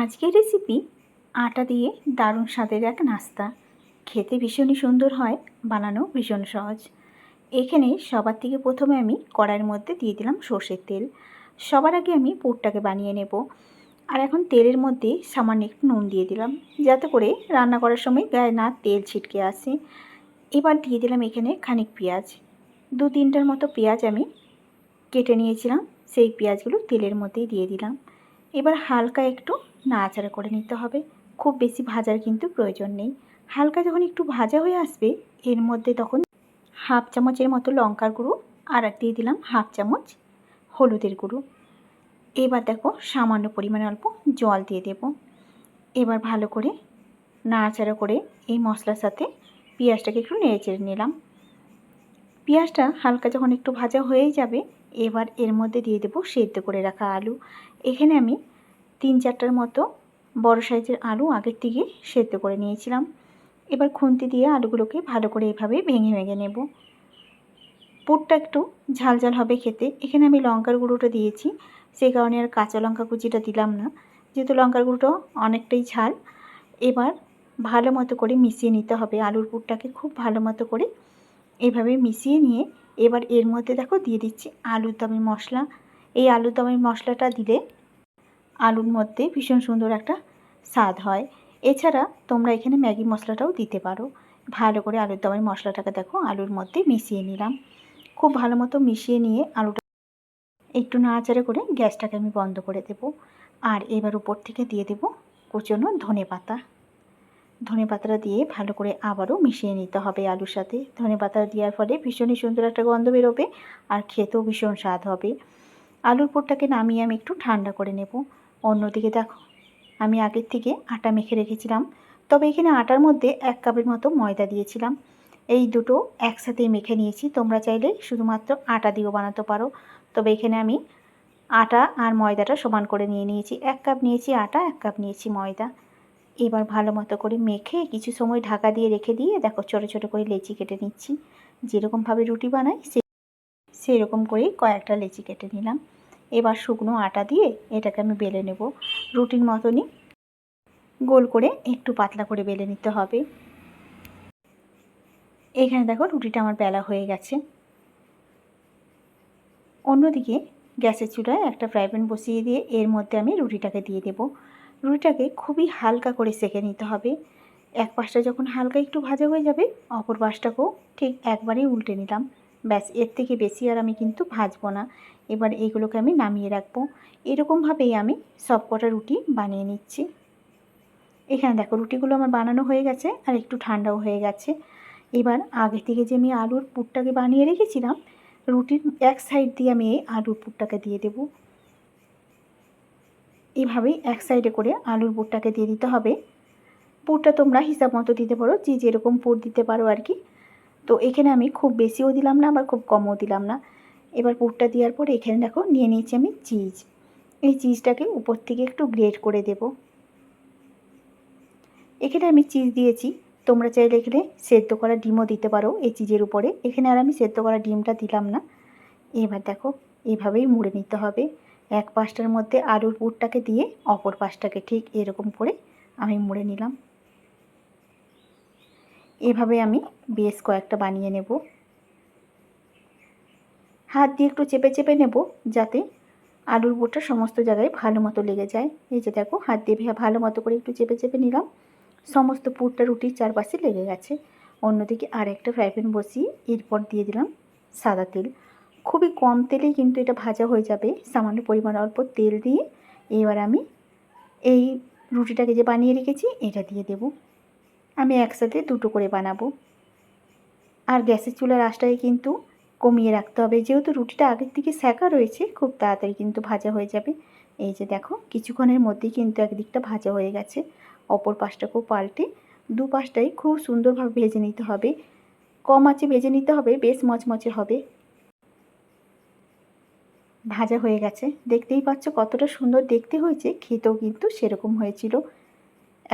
আজকের রেসিপি আটা দিয়ে দারুণ স্বাদের এক নাস্তা। খেতে ভীষণই সুন্দর হয়, বানানো ভীষণ সহজ। এখানে সবার থেকে প্রথমে আমি কড়াইয়ের মধ্যে দিয়ে দিলাম সর্ষের তেল। সবার আগে আমি পুরটাকে বানিয়ে নেব। আর এখন তেলের মধ্যে সামান্য একটু নুন দিয়ে দিলাম, যাতে করে রান্না করার সময় গায়ে না তেল ছিটকে আসে। এবার দিয়ে দিলাম এখানে খানিক পেঁয়াজ। দু তিনটার মতো পেঁয়াজ আমি কেটে নিয়েছিলাম, সেই পেঁয়াজগুলো তেলের মধ্যেই দিয়ে দিলাম। এবার হালকা একটু নাড়াচাড়া করে নিতে হবে। খুব বেশি ভাজার কিন্তু প্রয়োজন নেই। হালকা যখন একটু ভাজা হয়ে আসবে, এর মধ্যে তখন হাফ চামচের মতো লঙ্কার গুঁড়ো আর এক দিয়ে দিলাম হাফ চামচ হলুদের গুঁড়ো। এবার দেখো সামান্য পরিমাণে অল্প জল দিয়ে দেব। এবার ভালো করে নাড়াচাড়া করে এই মশলার সাথে পেঁয়াজটাকে একটু নেড়ে চেড়ে নিলাম। পেঁয়াজটা হালকা যখন একটু ভাজা হয়েই যাবে এবার এর মধ্যে দিয়ে দেবো সেদ্ধ করে রাখা আলু। এখানে আমি তিন চারটার মতো বড় সাইজের আলু আগের থেকে সেদ্ধ করে নিয়েছিলাম। এবার খুন্তি দিয়ে আলুগুলোকে ভালো করে এভাবে ভেঙে ভেঙে নেব। পুরটা একটু ঝাল ঝাল হবে খেতে। এখানে আমি লঙ্কার গুঁড়োটা দিয়েছি। সেই কারণে আর কাঁচা লঙ্কা কুচিটা দিলাম না। যেহেতু লঙ্কার গুঁড়োটা অনেকটাই ঝাল, এবার ভালো মতো করে মিশিয়ে নিতে হবে আলুর পুরটাকে। খুব ভালো মতো করে এভাবে মিশিয়ে নিয়ে এবার এর মধ্যে দেখো দিয়ে দিচ্ছি আলুর দমের মশলা। এই আলুর দমের মশলাটা দিলে আলুর মধ্যে ভীষণ সুন্দর একটা স্বাদ হয়। এছাড়া তোমরা এখানে ম্যাগি মশলাটাও দিতে পারো। ভালো করে আলুর দমের মশলাটাকে দেখো আলুর মধ্যে মিশিয়ে নিলাম। খুব ভালো মতো মিশিয়ে নিয়ে আলুটা একটু নাড়াচাড়া করে গ্যাসটাকে আমি বন্ধ করে দেব। আর এবার উপর থেকে দিয়ে দেব কুচনো ধনে পাতা। ধনে পাতাটা দিয়ে ভালো করে আবারও মিশিয়ে নিতে হবে আলুর সাথে। ধনে পাতা দেওয়ার ফলে ভীষণই সুন্দর একটা গন্ধ বেরোবে আর খেতেও ভীষণ স্বাদ হবে। আলুর পোরটাকে নামিয়ে আমি একটু ঠান্ডা করে নেব। অন্যদিকে দেখো, আমি আগের থেকে আটা মেখে রেখেছিলাম। তবে এখানে আটার মধ্যে এক কাপের মতো ময়দা দিয়েছিলাম। এই দুটো একসাথে মেখে নিয়েছি। তোমরা চাইলে শুধুমাত্র আটা দিয়েও বানাতে পারো। তবে এখানে আমি আটা আর ময়দাটা সমান করে নিয়ে নিয়েছি। এক কাপ নিয়েছি আটা, এক কাপ নিয়েছি ময়দা। এবার ভালো মতো করে মেখে কিছু সময় ঢাকা দিয়ে রেখে দিয়ে দেখো ছোটো ছোটো করে লেচি কেটে নিচ্ছি। যেরকমভাবে রুটি বানাই সে সেরকম করেই কয়েকটা লেচি কেটে নিলাম। এবার শুকনো আটা দিয়ে এটাকে আমি বেলে নেব। রুটির মতনই গোল করে একটু পাতলা করে বেলে নিতে হবে। এখানে দেখো রুটিটা আমার বেলা হয়ে গেছে। অন্যদিকে গ্যাসের চুলায় একটা ফ্রাই প্যান বসিয়ে দিয়ে এর মধ্যে আমি রুটিটাকে দিয়ে দেব। রুটিটাকে খুবই হালকা করে সেঁকে নিতে হবে। এক পাশটা যখন হালকা একটু ভাজা হয়ে যাবে, অপর পাশটাকেও ঠিক একবারেই উল্টে নিলাম। ব্যাস, এর থেকে বেশি আর আমি কিন্তু ভাজবো না। এবার এইগুলোকে আমি নামিয়ে রাখব। এরকমভাবেই আমি সব কটা রুটি বানিয়ে নিচ্ছি। এখানে দেখো, রুটিগুলো আমার বানানো হয়ে গেছে আর একটু ঠান্ডাও হয়ে গেছে। এবার আগে থেকে যে আমি আলুর পুরটাকে বানিয়ে রেখেছিলাম, রুটির এক সাইড দিয়ে আমি এই আলুর পুরটাকে দিয়ে দেব। এভাবেই এক সাইডে করে আলুর পুরটাকে দিয়ে দিতে হবে। পুরটা তোমরা হিসাব মতো দিতে পারো, যে যেরকম পুর দিতে পারো আর কি। তো এখানে আমি খুব বেশিও দিলাম না, আবার খুব কমও দিলাম না। এবার পুরটা দেওয়ার পর এখানে দেখো, নিয়ে নিয়েছি আমি চিজ এই চিজটাকে উপর থেকে একটু গ্রেট করে দেব। এখানে আমি চিজ দিয়েছি। তোমরা চাইলে এখানে সেদ্ধ করা ডিমও দিতে পারো এই চিজের উপরে। এখানে আর আমি সেদ্ধ করা ডিমটা দিলাম না। এবার দেখো, এভাবেই মুড়ে নিতে হবে। এক পাশটার মধ্যে আলুর পুরটাকে দিয়ে অপর পাশটাকে ঠিক এরকম করে আমি মুড়ে নিলাম। এভাবে আমি বেশ কয়েকটা বানিয়ে নেব। হাত দিয়ে একটু চেপে চেপে নেব যাতে আলুর বোটটা সমস্ত জায়গায় ভালো মতো লেগে যায়। এই যে দেখো, হাত দিয়ে ভালো মতো করে একটু চেপে চেপে নিলাম। সমস্ত পুরটা রুটির চারপাশে লেগে গেছে। অন্যদিকে আর একটা ফ্রাই প্যান বসিয়ে এরপর দিয়ে দিলাম সাদা তেল। খুবই কম তেলেই কিন্তু এটা ভাজা হয়ে যাবে। সামান্য পরিমাণ অল্প তেল দিয়ে এবার আমি এই রুটিটাকে যে বানিয়ে রেখেছি, এটা দিয়ে দেব। আমি একসাথে দুটো করে বানাবো। আর গ্যাসের চুলার আঁচটাকে কিন্তু কমিয়ে রাখতে হবে। যেহেতু রুটিটা আগের থেকে সেঁকা রয়েছে, খুব তাড়াতাড়ি কিন্তু ভাজা হয়ে যাবে। এই যে দেখো, কিছুক্ষণের মধ্যেই কিন্তু একদিকটা ভাজা হয়ে গেছে। অপর পাশটাকেও পাল্টে দু পাশটাই খুব সুন্দরভাবে ভেজে নিতে হবে। কম আঁচে ভেজে নিতে হবে, বেশ মচমচে হবে। ভাজা হয়ে গেছে। দেখতেই পাচ্ছ কতটা সুন্দর দেখতে হয়েছে, খেতেও কিন্তু সেরকম হয়েছিল।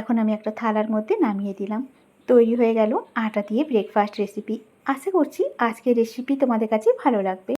এখন আমি একটা থালার মধ্যে নামিয়ে দিলাম। তৈরি হয়ে গেল আটা দিয়ে ব্রেকফাস্ট রেসিপি আশা করছি আজকের রেসিপি তোমাদের কাছে ভালো লাগবে।